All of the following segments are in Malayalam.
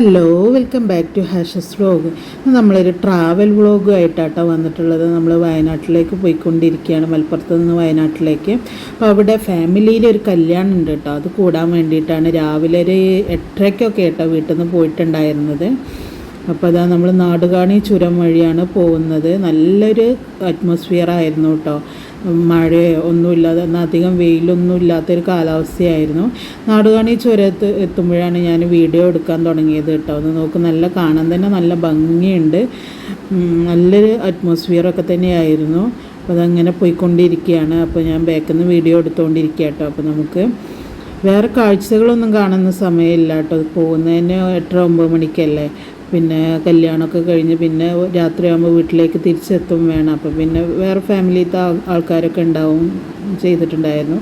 Hello welcome back to Hashas vlog നമ്മളൊരു ട്രാവൽ വ്ളോഗുമായിട്ടാട്ടോ വന്നിട്ടുള്ളത്. നമ്മൾ വയനാട്ടിലേക്ക് പോയിക്കൊണ്ടിരിക്കുകയാണ്. മലപ്പുറത്ത് നിന്ന് വയനാട്ടിലേക്ക്. അപ്പോൾ അവിടെ ഫാമിലിയിൽ ഒരു കല്യാണം ഉണ്ട് കേട്ടോ. അത് കൂടാൻ വേണ്ടിയിട്ടാണ് രാവിലെ ഒരു എട്ടരയ്ക്കൊക്കെ കേട്ടോ വീട്ടിൽ നിന്ന് പോയിട്ടുണ്ടായിരുന്നത്. അപ്പോൾ അതാ നമ്മൾ നാടുകാണി ചുരം വഴിയാണ് പോകുന്നത്. നല്ലൊരു അറ്റ്മോസ്ഫിയർ ആയിരുന്നു കേട്ടോ. മഴയോ ഒന്നുമില്ലാതെ എന്നാൽ അധികം വെയിലൊന്നും ഇല്ലാത്തൊരു കാലാവസ്ഥയായിരുന്നു. നാടുകാണി ചുരത്ത് എത്തുമ്പോഴാണ് ഞാൻ വീഡിയോ എടുക്കാൻ തുടങ്ങിയത് കേട്ടോ. അത് നോക്ക് നല്ല കാണാൻ തന്നെ നല്ല ഭംഗിയുണ്ട്. നല്ലൊരു അറ്റ്മോസ്ഫിയറൊക്കെ തന്നെയായിരുന്നു. അപ്പോൾ അതങ്ങനെ പോയിക്കൊണ്ടിരിക്കുകയാണ്. അപ്പോൾ ഞാൻ ബാക്കിൽ നിന്ന് വീഡിയോ എടുത്തുകൊണ്ടിരിക്കുക കേട്ടോ. അപ്പോൾ നമുക്ക് വേറെ കാഴ്ചകളൊന്നും കാണുന്ന സമയമില്ല കേട്ടോ. പോകുന്നതിന് എട്ടര ഒമ്പത് മണിക്കല്ലേ? പിന്നെ കല്യാണമൊക്കെ കഴിഞ്ഞ് പിന്നെ രാത്രിയാകുമ്പോൾ വീട്ടിലേക്ക് തിരിച്ചെത്തും വേണം. അപ്പോൾ പിന്നെ വേറെ ഫാമിലിയിലത്തെ ആൾക്കാരൊക്കെ ഉണ്ടാവും ചെയ്തിട്ടുണ്ടായിരുന്നു.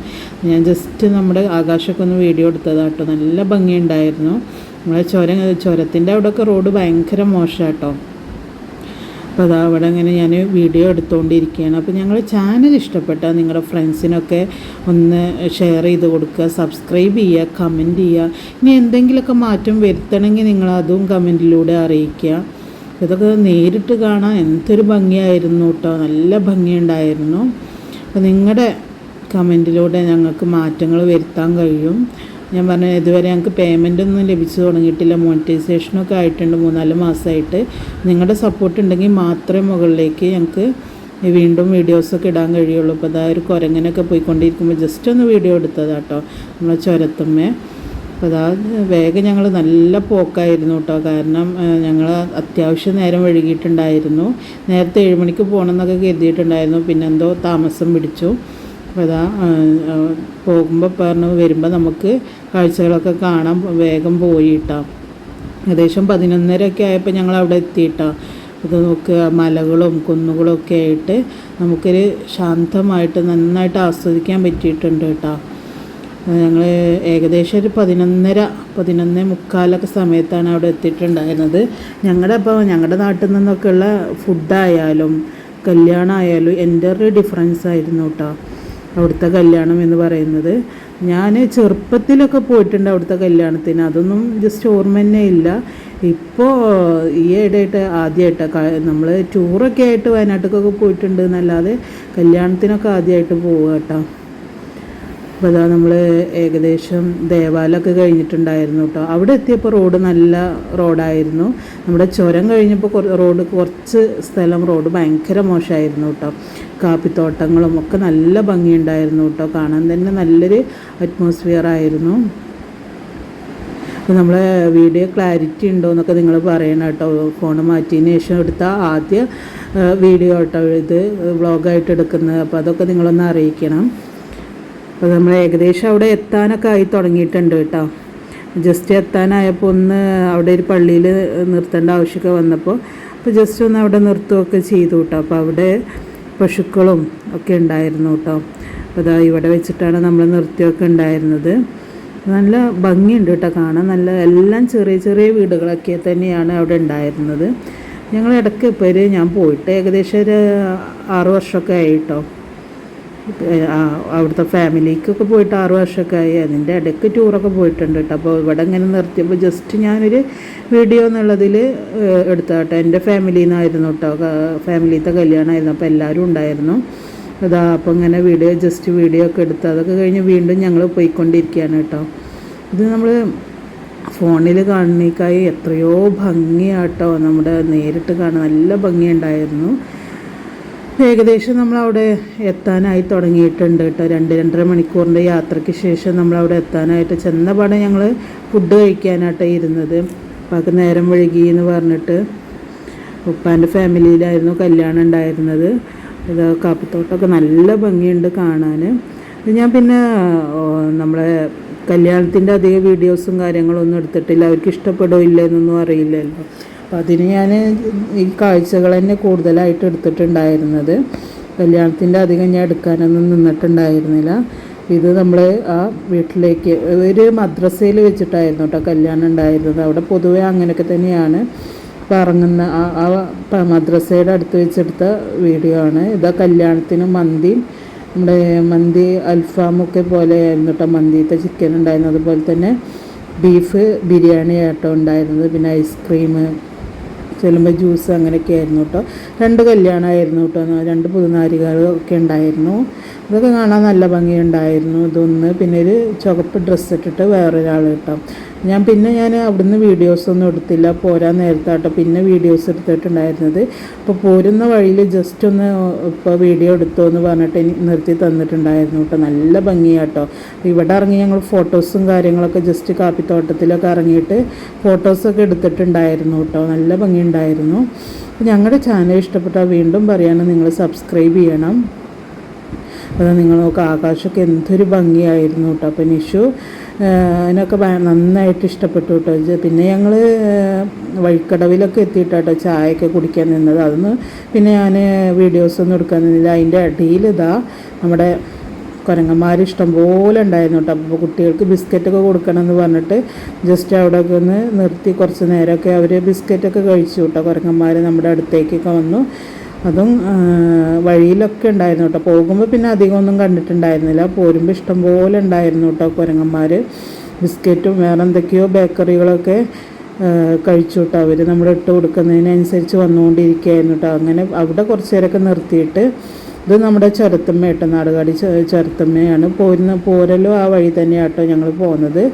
ഞാൻ ജസ്റ്റ് നമ്മുടെ ആകാശമൊക്കെ ഒന്ന് വീഡിയോ എടുത്തതാട്ടോ നല്ല ഭംഗിയുണ്ടായിരുന്നു. നമ്മളെ ചുരം ചുരത്തിന്റെ അവിടെയൊക്കെ റോഡ് ഭയങ്കര മോശമാട്ടോ അപ്പോൾ അതാ അവിടെ അങ്ങനെ ഞാൻ വീഡിയോ എടുത്തുകൊണ്ടിരിക്കുകയാണ് അപ്പോൾ ഞങ്ങൾ ചാനൽ ഇഷ്ടപ്പെട്ടാൽ നിങ്ങളുടെ ഫ്രണ്ട്സിനൊക്കെ ഒന്ന് ഷെയർ ചെയ്ത് കൊടുക്കുക സബ്സ്ക്രൈബ് ചെയ്യുക കമന്റ് ചെയ്യുക. ഇനി എന്തെങ്കിലുമൊക്കെ മാറ്റം വരുത്തണമെങ്കിൽ നിങ്ങൾ അതും കമന്റിലൂടെ അറിയിക്കുക. ഇതൊക്കെ നേരിട്ട് കാണാൻ എന്തൊരു ഭംഗിയായിരുന്നു കേട്ടോ. നല്ല ഭംഗിയുണ്ടായിരുന്നു. അപ്പോൾ നിങ്ങളുടെ കമന്റിലൂടെ ഞങ്ങൾക്ക് മാറ്റങ്ങൾ വരുത്താൻ കഴിയും. ഞാൻ പറഞ്ഞ ഇതുവരെ ഞങ്ങൾക്ക് പേയ്മെന്റ് ഒന്നും ലഭിച്ചു തുടങ്ങിയിട്ടില്ല. മോണിറ്റൈസേഷനൊക്കെ ആയിട്ടുണ്ട്. മൂന്നാൽ മാസമായിട്ട്. നിങ്ങളുടെ സപ്പോർട്ട് ഉണ്ടെങ്കിൽ മാത്രമേ മുകളിലേക്ക് ഞങ്ങൾക്ക് വീണ്ടും വീഡിയോസൊക്കെ ഇടാൻ കഴിയുള്ളൂ. അപ്പോൾ അതാ ഒരു കുരങ്ങനൊക്കെ പോയിക്കൊണ്ടിരിക്കുമ്പോൾ ജസ്റ്റ് ഒന്ന് വീഡിയോ എടുത്തതാട്ടോ നമ്മളെ ചുരത്തുമ്മേ. അപ്പോൾ അതാ വേഗം ഞങ്ങൾ നല്ല പോക്കായിരുന്നു കേട്ടോ കാരണം ഞങ്ങൾ അത്യാവശ്യം നേരം വഴുകിയിട്ടുണ്ടായിരുന്നു നേരത്തെ ഏഴ് മണിക്ക് പോകണമെന്നൊക്കെ കരുതിയിട്ടുണ്ടായിരുന്നു. പിന്നെന്തോ താമസം പിടിച്ചു. അപ്പോൾ അതാ പോകുമ്പോൾ പറഞ്ഞു വരുമ്പോൾ നമുക്ക് കാഴ്ചകളൊക്കെ കാണാൻ വേഗം പോയിട്ടാ. ഏകദേശം പതിനൊന്നരയൊക്കെ ആയപ്പോൾ ഞങ്ങൾ അവിടെ എത്തിയിട്ടാ. ഇത് നോക്കുക മലകളും കുന്നുകളും ഒക്കെ ആയിട്ട് നമുക്കൊരു ശാന്തമായിട്ട് നന്നായിട്ട് ആസ്വദിക്കാൻ പറ്റിയിട്ടുണ്ട് കേട്ടോ. ഞങ്ങൾ ഏകദേശം ഒരു പതിനൊന്നര പതിനൊന്നേ മുക്കാലൊക്കെ സമയത്താണ് അവിടെ എത്തിയിട്ടുണ്ടായിരുന്നത്. ഞങ്ങളുടെ അപ്പോൾ ഞങ്ങളുടെ നാട്ടിൽ നിന്നൊക്കെയുള്ള ഫുഡായാലും കല്യാണമായാലും എന്റെ ഒരു ഡിഫറൻസ് ആയിരുന്നു കേട്ടോ. അവിടുത്തെ കല്യാണം എന്ന് പറയുന്നത്. ഞാൻ ചെറുപ്പത്തിലൊക്കെ പോയിട്ടുണ്ട് അവിടുത്തെ കല്യാണത്തിന്. അതൊന്നും ജസ്റ്റ് ഓർമ്മ തന്നെ ഇല്ല. ഇപ്പോൾ ഈ ഇടയായിട്ട് ആദ്യമായിട്ട് നമ്മൾ ടൂറൊക്കെ ആയിട്ട് വയനാട്ടിലേക്കൊക്കെ പോയിട്ടുണ്ട്. എന്നല്ലാതെ കല്യാണത്തിനൊക്കെ ആദ്യമായിട്ട് പോവുക കേട്ടോ. അപ്പോൾ അതാ നമ്മൾ ഏകദേശം ദേവാലയമൊക്കെ കഴിഞ്ഞിട്ടുണ്ടായിരുന്നു കേട്ടോ. അവിടെ എത്തിയപ്പോൾ റോഡ് നല്ല റോഡായിരുന്നു നമ്മുടെ ചുരം കഴിഞ്ഞപ്പോൾ റോഡ് കുറച്ച് സ്ഥലം റോഡ് ഭയങ്കര മോശമായിരുന്നു കേട്ടോ. കാപ്പിത്തോട്ടങ്ങളും ഒക്കെ നല്ല ഭംഗിയുണ്ടായിരുന്നു കേട്ടോ. കാണാൻ തന്നെ നല്ലൊരു അറ്റ്മോസ്ഫിയർ ആയിരുന്നു. അപ്പോൾ നമ്മളെ വീഡിയോ ക്ലാരിറ്റി ഉണ്ടോ എന്നൊക്കെ നിങ്ങൾ പറയണം കേട്ടോ. ഫോൺ മാറ്റിയതിന് ശേഷം എടുത്ത ആദ്യ വീഡിയോ കേട്ടോ ഇത് വ്ളോഗായിട്ട് എടുക്കുന്നത്. അപ്പോൾ അതൊക്കെ നിങ്ങളൊന്ന് അറിയിക്കണം. അപ്പോൾ നമ്മൾ ഏകദേശം അവിടെ എത്താനൊക്കെ ആയി തുടങ്ങിയിട്ടുണ്ട് കേട്ടോ. ജസ്റ്റ് എത്താനായപ്പോൾ ഒന്ന് അവിടെ ഒരു പള്ളിയിൽ നിർത്തേണ്ട ആവശ്യമൊക്കെ വന്നപ്പോൾ അപ്പോൾ ജസ്റ്റ് ഒന്ന് അവിടെ നിർത്തുകയൊക്കെ ചെയ്തു കേട്ടോ. അപ്പോൾ അവിടെ പശുക്കളും ഒക്കെ ഉണ്ടായിരുന്നു കേട്ടോ. അപ്പോൾ അതാ ഇവിടെ വെച്ചിട്ടാണ് നമ്മൾ നിർത്തിയൊക്കെ ഉണ്ടായിരുന്നത്. നല്ല ഭംഗിയുണ്ട് കേട്ടോ കാണാൻ. നല്ല എല്ലാം ചെറിയ ചെറിയ വീടുകളൊക്കെ തന്നെയാണ് അവിടെ ഉണ്ടായിരുന്നത്. ഞങ്ങൾ ഇടയ്ക്ക് ഇപ്പോൾ ഞാൻ പോയിട്ട് ഏകദേശം ഒരു ആറ് വർഷമൊക്കെ ആയി അവിടുത്തെ ഫാമിലിക്കൊക്കെ പോയിട്ട് ആറു വർഷമൊക്കെ ആയി അതിന്റെ ഇടയ്ക്ക് ടൂറൊക്കെ പോയിട്ടുണ്ട് കേട്ടോ. അപ്പോൾ ഇവിടെ ഇങ്ങനെ നിർത്തിയപ്പോൾ ജസ്റ്റ് ഞാനൊരു വീഡിയോ എന്നുള്ളതിൽ എടുത്ത കേട്ടോ. എന്റെ ഫാമിലിയിൽ നിന്നായിരുന്നു കേട്ടോ. ഫാമിലിത്തെ കല്യാണമായിരുന്നു. അപ്പോൾ എല്ലാവരും ഉണ്ടായിരുന്നു. അതാ അപ്പോൾ ഇങ്ങനെ വീഡിയോ ജസ്റ്റ് വീഡിയോ ഒക്കെ എടുത്ത്. അതൊക്കെ കഴിഞ്ഞ് വീണ്ടും ഞങ്ങൾ പോയിക്കൊണ്ടിരിക്കുകയാണ് കേട്ടോ. ഇത് നമ്മൾ ഫോണിൽ കാണുന്നേക്കായി എത്രയോ ഭംഗിയാട്ടോ. നമ്മുടെ നേരിട്ട് കാണാൻ നല്ല ഭംഗിയുണ്ടായിരുന്നു. ഏകദേശം നമ്മളവിടെ എത്താനായി തുടങ്ങിയിട്ടുണ്ട് കേട്ടോ. രണ്ട് രണ്ടര മണിക്കൂറിന്റെ യാത്രയ്ക്ക് ശേഷം നമ്മളവിടെ എത്താനായിട്ട് ചെന്ന പാടെ ഞങ്ങൾ ഫുഡ് കഴിക്കാനായിട്ട് ഇരുന്നത്. ഉപ്പാക്ക് നേരം വഴുകി എന്ന് പറഞ്ഞിട്ട് ഉപ്പാന്റെ ഫാമിലിയിലായിരുന്നു കല്യാണം ഉണ്ടായിരുന്നത്. ഇത് കാപ്പിത്തോട്ടമൊക്കെ നല്ല ഭംഗിയുണ്ട് കാണാൻ ഞാൻ പിന്നെ നമ്മളെ കല്യാണത്തിന്റെ അധികം വീഡിയോസും കാര്യങ്ങളൊന്നും എടുത്തിട്ടില്ല. അവർക്ക് ഇഷ്ടപ്പെടുമോ ഇല്ല എന്നൊന്നും അറിയില്ലല്ലോ. അപ്പം അതിന് ഞാൻ ഈ കാഴ്ചകൾ തന്നെ കൂടുതലായിട്ട് എടുത്തിട്ടുണ്ടായിരുന്നത്. കല്യാണത്തിന്റെ അധികം ഞാൻ എടുക്കാനൊന്നും നിന്നിട്ടുണ്ടായിരുന്നില്ല. ഇത് നമ്മൾ ആ വീട്ടിലേക്ക് ഒരു മദ്രസയിൽ വെച്ചിട്ടായിരുന്നു കേട്ടോ കല്യാണം ഉണ്ടായിരുന്നത്. അവിടെ പൊതുവേ അങ്ങനെയൊക്കെ തന്നെയാണ്. പറങ്ങുന്ന ആ ആ മദ്രസയുടെ അടുത്ത് വെച്ചെടുത്ത വീഡിയോ ആണ്. ഇതാ കല്യാണത്തിന് മന്തി നമ്മുടെ മന്തി അൽഫാമൊക്കെ പോലെ ആയിരുന്നു കേട്ടോ. മന്തിത്തെ ചിക്കൻ ഉണ്ടായിരുന്നു അതുപോലെ തന്നെ ബീഫ് ബിരിയാണി ആട്ടോ ഉണ്ടായിരുന്നത്. പിന്നെ ഐസ്ക്രീം ചെല്ലുമ്പോൾ ജ്യൂസ് അങ്ങനെയൊക്കെ ആയിരുന്നു കേട്ടോ. രണ്ട് കല്യാണമായിരുന്നു കേട്ടോ. രണ്ട് പുതുനാരികൾ ഒക്കെ ഉണ്ടായിരുന്നു. ഇതൊക്കെ കാണാൻ നല്ല ഭംഗിയുണ്ടായിരുന്നു ഇതൊന്ന്. പിന്നെ ഒരു ചുവപ്പ് ഡ്രസ്സ് ഇട്ടിട്ട് വേറൊരാൾ കേട്ടോ. ഞാൻ പിന്നെ ഞാൻ അവിടുന്ന് വീഡിയോസൊന്നും എടുത്തില്ല. പോരാൻ നേരത്തെ പിന്നെ വീഡിയോസ് എടുത്തിട്ടുണ്ടായിരുന്നത്. അപ്പോൾ പോരുന്ന വഴിയിൽ ജസ്റ്റ് ഒന്ന് ഇപ്പോൾ വീഡിയോ എടുത്തോ എന്ന് പറഞ്ഞിട്ട് എനിക്ക് നിർത്തി തന്നിട്ടുണ്ടായിരുന്നു കേട്ടോ. നല്ല ഭംഗിയാട്ടോ ഇവിടെ ഇറങ്ങി ഞങ്ങൾ ഫോട്ടോസും കാര്യങ്ങളൊക്കെ ജസ്റ്റ് കാപ്പിത്തോട്ടത്തിലൊക്കെ ഇറങ്ങിയിട്ട് ഫോട്ടോസൊക്കെ എടുത്തിട്ടുണ്ടായിരുന്നു കേട്ടോ. നല്ല ഭംഗിയുണ്ടായിരുന്നു. ഞങ്ങളുടെ ചാനൽ ഇഷ്ടപ്പെട്ടാൽ വീണ്ടും പറയാനും നിങ്ങൾ സബ്സ്ക്രൈബ് ചെയ്യണം. അപ്പോൾ നിങ്ങൾ നോക്കുക ആകാശമൊക്കെ എന്തൊരു ഭംഗിയായിരുന്നു കേട്ടോ. അപ്പോൾ നിഷു അതിനൊക്കെ നന്നായിട്ട് ഇഷ്ടപ്പെട്ടു കേട്ടോ. പിന്നെ ഞങ്ങൾ വഴിക്കടവിലൊക്കെ എത്തിയിട്ടാട്ടോ ചായയൊക്കെ കുടിക്കാൻ നിന്നത്. അതൊന്ന് പിന്നെ ഞാൻ വീഡിയോസൊന്നും എടുക്കാൻ നിന്നില്ല. അതിന്റെ അടിയിൽ ഇതാ നമ്മുടെ കുരങ്ങന്മാർ ഇഷ്ടംപോലെ ഉണ്ടായിരുന്നു കേട്ടോ. അപ്പോൾ കുട്ടികൾക്ക് ബിസ്ക്കറ്റൊക്കെ കൊടുക്കണം എന്ന് പറഞ്ഞിട്ട് ജസ്റ്റ് അവിടെയൊക്കെ ഒന്ന് നിർത്തി കുറച്ച് നേരമൊക്കെ അവർ ബിസ്ക്കറ്റൊക്കെ കഴിച്ചു കേട്ടോ. കുരങ്ങന്മാർ നമ്മുടെ അടുത്തേക്കൊക്കെ വന്നു. അതും വഴിയിലൊക്കെ ഉണ്ടായിരുന്നു കേട്ടോ. പോകുമ്പോൾ പിന്നെ അധികമൊന്നും കണ്ടിട്ടുണ്ടായിരുന്നില്ല. പോരുമ്പോൾ ഇഷ്ടംപോലെ ഉണ്ടായിരുന്നു കേട്ടോ കുരങ്ങന്മാർ ബിസ്ക്കറ്റും വേറെ എന്തൊക്കെയോ ബേക്കറികളൊക്കെ കഴിച്ചു കേട്ടോ അവർ നമ്മുടെ ഇട്ട് കൊടുക്കുന്നതിനനുസരിച്ച് വന്നുകൊണ്ടിരിക്കുകയായിരുന്നു കേട്ടോ. അങ്ങനെ അവിടെ കുറച്ച് നേരമൊക്കെ നിർത്തിയിട്ട് ഇത് നമ്മുടെ ചുരത്തമ്മ കേട്ടോ നാടുകാടി പോരുന്ന പോരലും ആ വഴി തന്നെയാട്ടോ ഞങ്ങൾ പോകുന്നത്.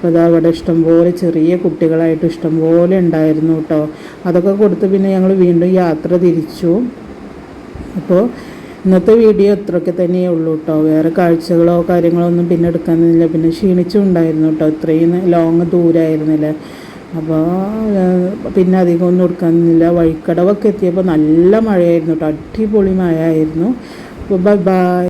അപ്പോൾ അവിടെ ഇഷ്ടംപോലെ ചെറിയ കുട്ടികളായിട്ട് ഇഷ്ടംപോലെ ഉണ്ടായിരുന്നു കേട്ടോ അതൊക്കെ കൊടുത്ത് പിന്നെ ഞങ്ങൾ വീണ്ടും യാത്ര തിരിച്ചു. അപ്പോൾ ഇന്നത്തെ വീഡിയോ ഇത്രയൊക്കെ തന്നെയേ ഉള്ളൂ കേട്ടോ വേറെ കാഴ്ചകളോ കാര്യങ്ങളോ ഒന്നും പിന്നെ എടുക്കാനില്ല. പിന്നെ ക്ഷീണിച്ചും ഉണ്ടായിരുന്നു കേട്ടോ ഇത്രയും ലോങ് ദൂരമായിരുന്നില്ലേ അപ്പോൾ പിന്നെ അധികം ഒന്നും എടുക്കാനില്ല. വഴിക്കടവൊക്കെ എത്തിയപ്പോൾ നല്ല മഴയായിരുന്നു കേട്ടോ അടിപൊളി മഴയായിരുന്നു. അപ്പോൾ ബൈ ബൈ